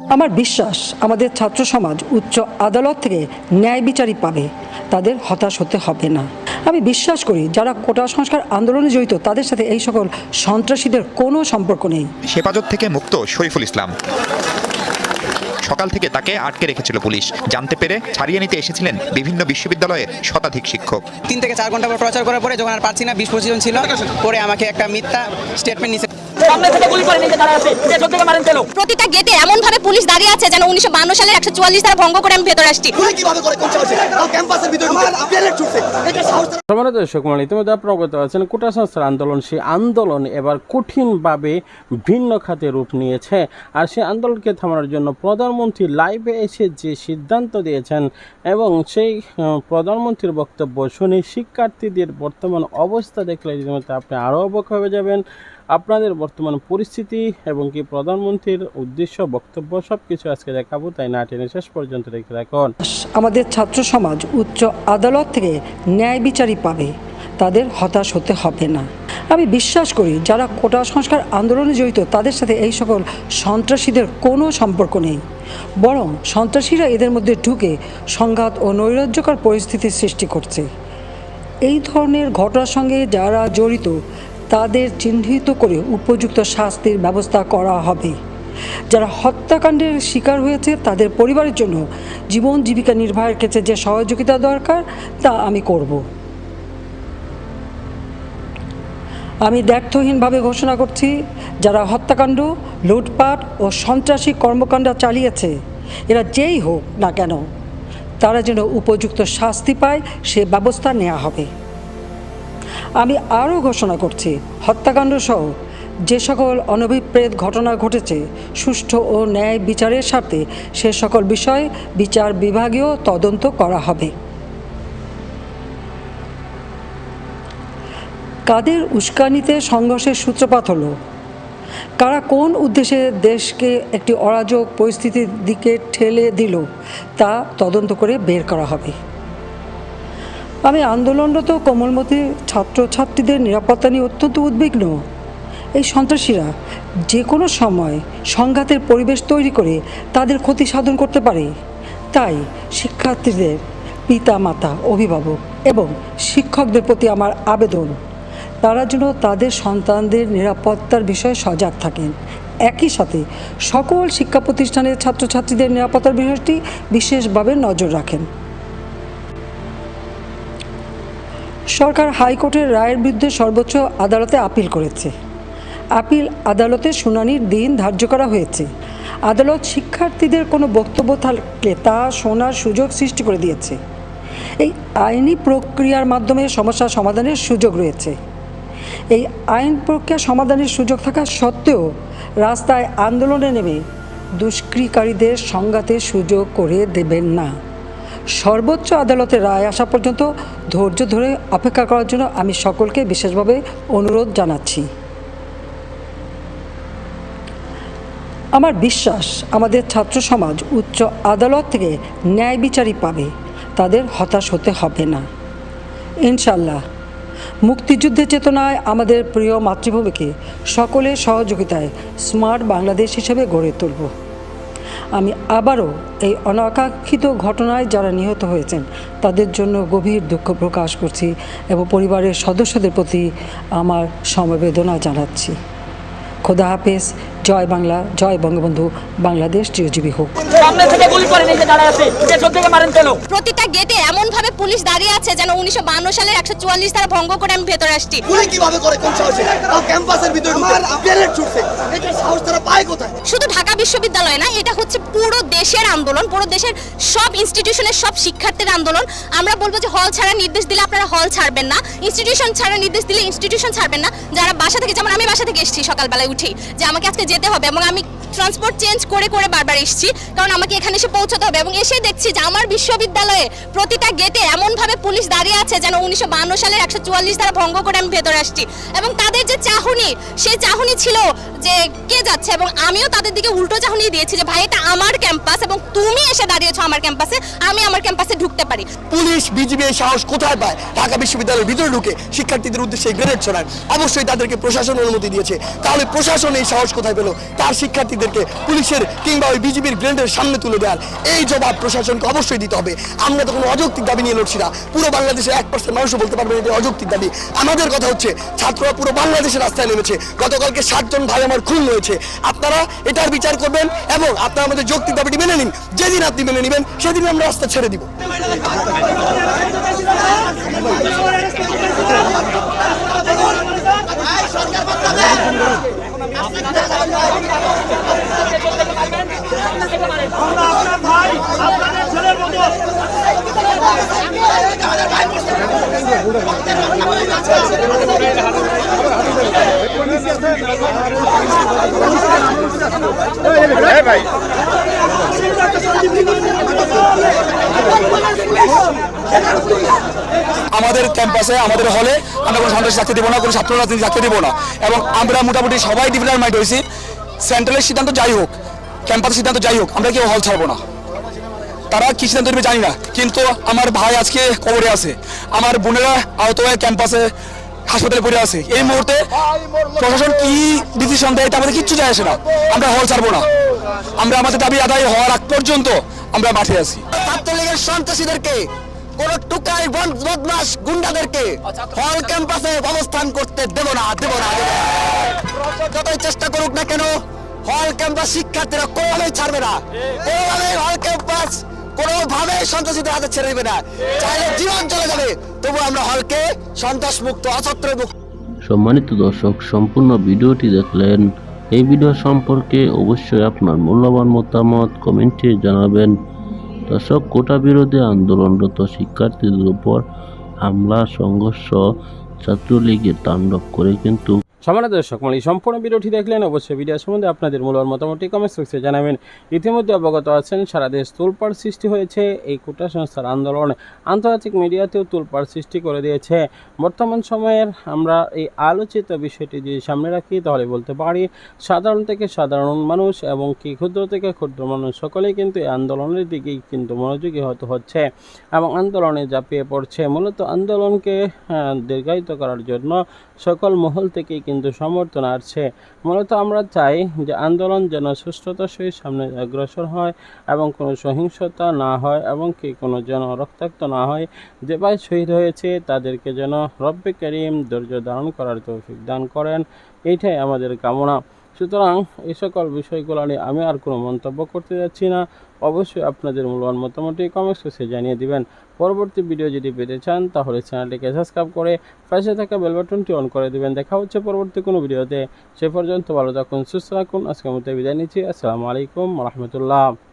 আমার বিশ্বাস আমাদের ছাত্র সমাজ উচ্চ আদালত থেকে ন্যায় বিচারই পাবে। তাদের হতাশ হতে হবে না। আমি বিশ্বাস করি যারা কোটা সংস্কার আন্দোলনে জড়িত তাদের সাথে এই সকল সন্ত্রাসীদের কোনো সম্পর্ক নেই। হেফাজত থেকে মুক্ত শরীফুল ইসলাম। সকাল থেকে তাকে আটকে রেখেছিল পুলিশ। জানতে পেরে ছাড়িয়ে নিতে এসেছিলেন বিভিন্ন বিশ্ববিদ্যালয়ের শতাধিক শিক্ষক। তিন থেকে চার ঘণ্টা পর প্রচার করার পরে যখন আর পারছি না বিশ পঁচিশ জন ছিল পরে আমাকে একটা মিথ্যা স্টেটমেন্ট নিছে। সামনে থেকে গুলি করে নিচে দাঁড়ায় আছে। পেছন থেকে মারেন তেলো প্রতিটা গেটে এমন ভাবে পুলিশ দাঁড়িয়ে আছে যেন উনিশশো বান্ন সালের একশো চুয়াল্লিশ ধারা ভঙ্গ করে আমি ভেতরে আসছি। গুলি কীভাবে করে কোন সাহসে ক্যাম্পাসের ভিতরে ঢুকে ছুটছে। এটা সাহস তারা দর্শক মন্ডলী ইতিমধ্যে আপনারা অবগত আছেন। কোটা সংস্কার আন্দোলন সেই আন্দোলন এবার কঠিনভাবে ভিন্ন খাতে রূপ নিয়েছে। আর সেই আন্দোলনকে থামানোর জন্য প্রধানমন্ত্রী লাইভে এসে যে সিদ্ধান্ত দিয়েছেন এবং সেই প্রধানমন্ত্রীর বক্তব্য শুনে শিক্ষার্থীদের বর্তমান অবস্থা দেখলে ইতিমধ্যে আপনি আরও অবাক হয়ে যাবেন। আপনাদের বর্তমান পরিস্থিতি এবং কি প্রধানমন্ত্রীর উদ্দেশ্য, বক্তব্য সব কিছু আজকে দেখাবো, তাই না টেনে শেষ পর্যন্ত দেখে রাখুন। আমাদের ছাত্র সমাজ উচ্চ আদালত থেকে ন্যায় বিচারই পাবে, তাদের হতাশ হতে হবে না। আমি বিশ্বাস করি, যারা কোটা সংস্কার আন্দোলনে জড়িত, তাদের সাথে এই সকল সন্ত্রাসীদের কোনো সম্পর্ক নেই। বরং সন্ত্রাসীরা এদের মধ্যে ঢুকে সংঘাত ও নৈরাজ্যকর পরিস্থিতির সৃষ্টি করছে। এই ধরনের ঘটনার সঙ্গে যারা জড়িত তাদের চিহ্নিত করে উপযুক্ত শাস্তির ব্যবস্থা করা হবে। যারা হত্যাকাণ্ডের শিকার হয়েছে, তাদের পরিবারের জন্য জীবন জীবিকা নির্বাহের ক্ষেত্রে যে সহযোগিতা দরকার, তা আমি করব। আমি দ্ব্যর্থহীনভাবে ঘোষণা করছি, যারা হত্যাকাণ্ড, লুটপাট ও সন্ত্রাসী কর্মকাণ্ড চালিয়েছে, এরা যেই হোক না কেন, তারা যেন উপযুক্ত শাস্তি পায়, সে ব্যবস্থা নেওয়া হবে। আমি আরও ঘোষণা করছি, হত্যাকাণ্ড সহ যে সকল অনভিপ্রেত ঘটনা ঘটেছে, সুষ্ঠু ও ন্যায় বিচারের স্বার্থে সে সকল বিষয় বিচার বিভাগীয় তদন্ত করা হবে। কাদের উস্কানিতে সংঘর্ষের সূত্রপাত হলো? কারা কোন উদ্দেশ্যে দেশকে একটি অরাজক পরিস্থিতির দিকে ঠেলে দিল, তা তদন্ত করে বের করা হবে। আমি আন্দোলনরত কোমলমতি ছাত্রছাত্রীদের নিরাপত্তা নিয়ে অত্যন্ত উদ্বিগ্ন। এই সন্ত্রাসীরা যে কোনো সময় সংঘাতের পরিবেশ তৈরি করে তাদের ক্ষতি সাধন করতে পারে। তাই শিক্ষার্থীদের পিতা মাতা অভিভাবক এবং শিক্ষকদের প্রতি আমার আবেদন। তারা যেন তাদের সন্তানদের নিরাপত্তার বিষয়ে সজাগ থাকেন। একই সাথে সকল শিক্ষা প্রতিষ্ঠানের ছাত্রছাত্রীদের নিরাপত্তার বিষয়টি বিশেষভাবে নজর রাখেন। সরকার হাইকোর্টের রায়ের বিরুদ্ধে সর্বোচ্চ আদালতে আপিল করেছে। আপিল আদালতে শুনানির দিন ধার্য করা হয়েছে। আদালত শিক্ষার্থীদের কোনো বক্তব্য থাকলে তা শোনার সুযোগ সৃষ্টি করে দিয়েছে। এই আইনি প্রক্রিয়ার মাধ্যমে সমস্যা সমাধানের সুযোগ রয়েছে। এই আইন প্রক্রিয়া সমাধানের সুযোগ থাকা সত্ত্বেও রাস্তায় আন্দোলনে নেমে দুষ্কৃকারীদের সংঘাতের সুযোগ করে দেবেন না। সর্বোচ্চ আদালতের রায় আসা পর্যন্ত ধৈর্য ধরে অপেক্ষা করার জন্য আমি সকলকে বিশেষভাবে অনুরোধ জানাচ্ছি। আমার বিশ্বাস, আমাদের ছাত্র সমাজ উচ্চ আদালত থেকে ন্যায় বিচারই পাবে, তাদের হতাশ হতে হবে না। ইনশাল্লাহ মুক্তিযুদ্ধের চেতনায় আমাদের প্রিয় মাতৃভূমিকে সকলের সহযোগিতায় স্মার্ট বাংলাদেশ হিসেবে গড়ে তুলব। আমি আবারও এই অনাকাঙ্ক্ষিত ঘটনায় যারা নিহত হয়েছেন তাদের জন্য গভীর দুঃখ প্রকাশ করছি এবং পরিবারের সদস্যদের প্রতি আমার সমবেদনা জানাচ্ছি। খোদা হাফেজ। জয় বাংলা জয় বঙ্গবন্ধু। বাংলাদেশ চিরজীবী হোক। সামনে থেকে গুলি করে নিচে দাঁড়ায় আছে। থেকে মারেন তেলো প্রতিটা গেটে এমন ভাবে পুলিশ দাঁড়িয়ে আছে যেন উনিশশো বান্ন সালের একশো চুয়াল্লিশ ধারা ভঙ্গ করে আমি ভেতরে আসছি। গুলি কীভাবে করে কোন সাহসে? ক্যাম্পাসের ভিতরে ঢুকে। প্লেনেট ছুটছে। এটা সাহস তারা পায় কোথায়? শুধু ঢাকা বিশ্ববিদ্যালয় না, এটা হচ্ছে পুরো দেশের আন্দোলন, পুরো দেশের সব ইনস্টিটিউশনের সব শিক্ষার্থীর আন্দোলন। আমরা বলব যে হল ছাড়া নির্দেশ দিলে আপনারা হল ছাড়বেন না ইনস্টিটিউশন ছাড়া নির্দেশ দিলে ইনস্টিটিউশন ছাড়বেন না। যারা বাসা থেকে, যেমন আমি বাসা থেকে এসেছি সকালবেলায় উঠি, যে আমাকে আজকে যেতে হবে এবং আমি ট্রান্সপোর্ট চেঞ্জ করে করে বারবার এসেছি, কারণ আমাকে এখানে এসে পৌঁছাতে হবে এবং এসে দেখছি যে আমার বিশ্ববিদ্যালয়ে প্রতিটা গেটে এমনভাবে পুলিশ দাঁড়িয়ে আছে যেন উনিশশো সালের একশো চুয়াল্লিশ দ্বারা ভঙ্গ করে আমি ভেতরে আসছি। এবং তাদের যে চাহনি, সেই চাহনি ছিল যে কে যাচ্ছে এবং আমিও তাদের দিকে উল্টো চাহনি দিয়েছি যে, ভাই, এটা আমার ক্যাম্পাস এবং তুমি এসে দাঁড়িয়েছো আমার ক্যাম্পাসে আমি আমার ক্যাম্পাসে ঢুকতে পারি। পুলিশ, বিজিবি সাহস কোথায় পায়? ঢাকা বিশ্ববিদ্যালয়ের ভিতরে ঢুকে শিক্ষার্থীদের উদ্দেশ্যে গ্রেনেড ছড়ায়। অবশ্যই তাদেরকে প্রশাসন অনুমতি দিয়েছে। তাহলে প্রশাসন এই সাহস কোথায় পেল? তার শিক্ষার্থীদেরকে পুলিশের কিংবা ওই বিজিবির গ্রেনেডের সামনে তুলে দেওয়ার। এই জবাব প্রশাসনকে অবশ্যই দিতে হবে। আমরা তো কোনো অযৌক্তিক দাবি নিয়ে লড়ছি না। পুরো বাংলাদেশের এক পার্সেন্ট মানুষও বলতে পারবে এটা অযৌক্তিক দাবি। আমাদের কথা হচ্ছে, ছাত্ররা পুরো বাংলাদেশের রাস্তায় নেমেছে। গতকালকে সাতজন ভাই আমার খুন হয়েছে। আপনারা এটার বিচার করবেন এবং আপনার আমাদের যৌক্তিক দাবিটি মেনে নিন। যেদিন আপনি মেনে নেবেন, সেদিন আমরা রাস্তা ছেড়ে দিব। আমাদের ক্যাম্পাসে আমাদের হলে আমরা কোনো সন্ত্রাস থাকতে দেবো না, কোনো ছাত্র রাজনীতি থাকতে দেবো না। এবং আমরা মোটামুটি সবাই ডিভিডার মাইন্ড হয়েছি। সেন্ট্রালের সিদ্ধান্ত যাই হোক ক্যাম্পাসের সিদ্ধান্ত যাই হোক, আমরা কেউ হল ছাড়বো না। তারা কি সিদ্ধান্ত নেবে জানি না, কিন্তু আমার ভাই আজকে কবরে আছে। আমার বোনেরা আহত হয়ে ক্যাম্পাসে হাসপাতালে পড়ে আছে। এই মুহূর্তে প্রশাসন কি ডিসিশন দেয় তা আমাদের কিচ্ছু যায় আসে না। আমরা হল ছাড়বো না। আমরা আমাদের দাবি আদায় হওয়ার আগ পর্যন্ত আমরা মাঠে আছি। ছাত্রলীগের সন্ত্রাসীদেরকে কোন টুকাই বদমাস গুন্ডাদেরকে হল ক্যাম্পাসে অবস্থান করতে দেব না দেব না যতই চেষ্টা করুক না কেন হল ক্যাম্পাস শিক্ষার্থীরা কোনোভাবেই ছাড়বে না। কোনোভাবেই হল ক্যাম্পাস সন্ত্রাসীদের হাতে ছেড়ে দেবে না। চাইলে জীবন চলে যাবে। তবু আমরা হলকে সন্ত্রাস মুক্ত অছত্র মুক্ত সম্মানিত দর্শক, সম্পূর্ণ ভিডিওটি দেখলেন। এই ভিডিও সম্পর্কে অবশ্যই আপনার মূল্যবান মতামত কমেন্টে জানাবেন। দর্শক, কোটা বিরোধী আন্দোলনরত শিক্ষার্থীদের উপর হামলা, সংঘর্ষ, ছাত্রলীগের তাণ্ডব করে কিন্তু সম্মানিত দর্শক মানে সম্পূর্ণ ভিডিওটি দেখলেন, অবশ্যই ভিডিও সম্বন্ধে আপনাদের মূল্যবান মতামতটি কমেন্ট বক্সে জানাবেন। ইতিমধ্যে অবগত আছেন, সারা দেশ তোলপাড় সৃষ্টি হয়েছে, এই কোটা সংস্থার আন্দোলনে আন্তর্জাতিক মিডিয়াতেও তোলপাড় সৃষ্টি করে দিয়েছে। বর্তমান সময়ের আমরা এই আলোচিত বিষয়টি যদি সামনে রাখি, তাহলে বলতে পারি, সাধারণ থেকে সাধারণ মানুষ এবং কি ক্ষুদ্র থেকে ক্ষুদ্র মানুষ, সকলেই কিন্তু এই আন্দোলনের দিকেই কিন্তু মনোযোগী হতে হচ্ছে এবং আন্দোলনে ঝাঁপিয়ে পড়ছে। মূলত আন্দোলনকে দীর্ঘায়িত করার জন্য সকল মহল থেকেই কিন্তু সমর্থন আসছে। মূলত আমরা চাই যে আন্দোলন যেন সুস্থতার সহিত সামনে অগ্রসর হয় এবং কোনো সহিংসতা না হয় এবং কি কোনো যেন রক্তাক্ত না হয়। যে ভাই শহীদ হয়েছে, তাদেরকে যেন রব্বে করিম ধৈর্য ধারণ করার তৌফিক দান করেন। এইটাই আমাদের কামনা। সুতরাং এই সকল বিষয়গুলো নিয়ে আমি আর কোনো মন্তব্য করতে যাচ্ছি না। অবশ্যই আপনাদের মূল্যবান মতামতটি কমেন্টস করে জানিয়ে দিবেন। পরবর্তী ভিডিও যদি পেতে চান, তাহলে চ্যানেলটিকে সাবস্ক্রাইব করে পাশে থাকা বেল বাটনটি অন করে দিবেন। দেখা হচ্ছে পরবর্তী কোনো ভিডিওতে সে পর্যন্ত ভালো থাকুন, সুস্থ রাখুন আজকের মতো বিদায় নিচ্ছি। আসসালামু আলাইকুম রহমতুল্লাহ।